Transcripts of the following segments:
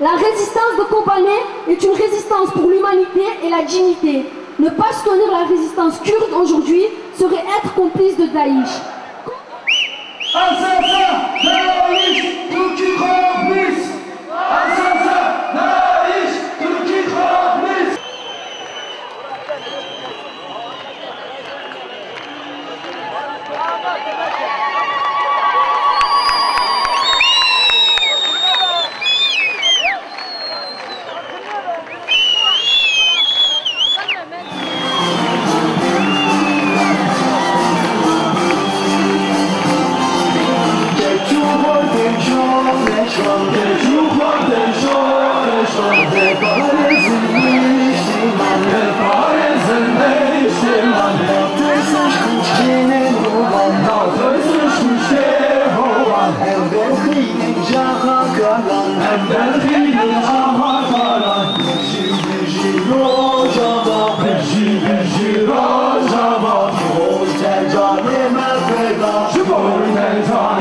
La résistance de Kobané est une résistance pour l'humanité et la dignité. Ne pas soutenir la résistance kurde aujourd'hui serait être complice de Daïch. Evvelhinin caha kalan Evvelhinin caha kalan Şimdi jirojava Şimdi jirojava Hoşte canime feda Hoşte canime feda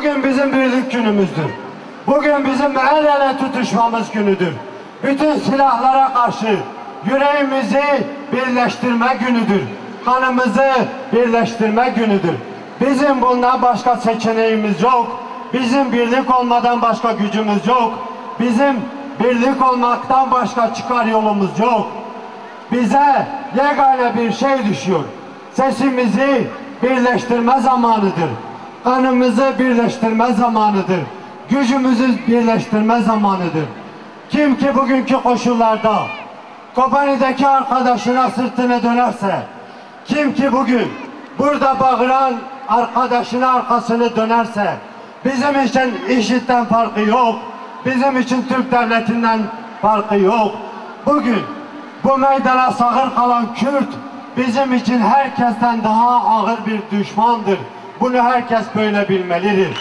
Bugün bizim birlik günümüzdür. Bugün bizim el ele tutuşmamız günüdür. Bütün silahlara karşı yüreğimizi birleştirme günüdür. Kanımızı birleştirme günüdür. Bizim bundan başka seçeneğimiz yok. Bizim birlik olmadan başka gücümüz yok. Bizim birlik olmaktan başka çıkar yolumuz yok. Bize yegane bir şey düşüyor. Sesimizi birleştirme zamanıdır. Kanımızı birleştirme zamanıdır. Gücümüzü birleştirme zamanıdır. Kim ki bugünkü koşullarda Kobani'deki arkadaşına sırtını dönerse, kim ki bugün burada bağıran arkadaşına arkasını dönerse, bizim için IŞİD'den farkı yok, bizim için Türk devletinden farkı yok. Bugün bu meydana sağır kalan Kürt bizim için herkesten daha ağır bir düşmandır. Bunu herkes böyle bilmelidir.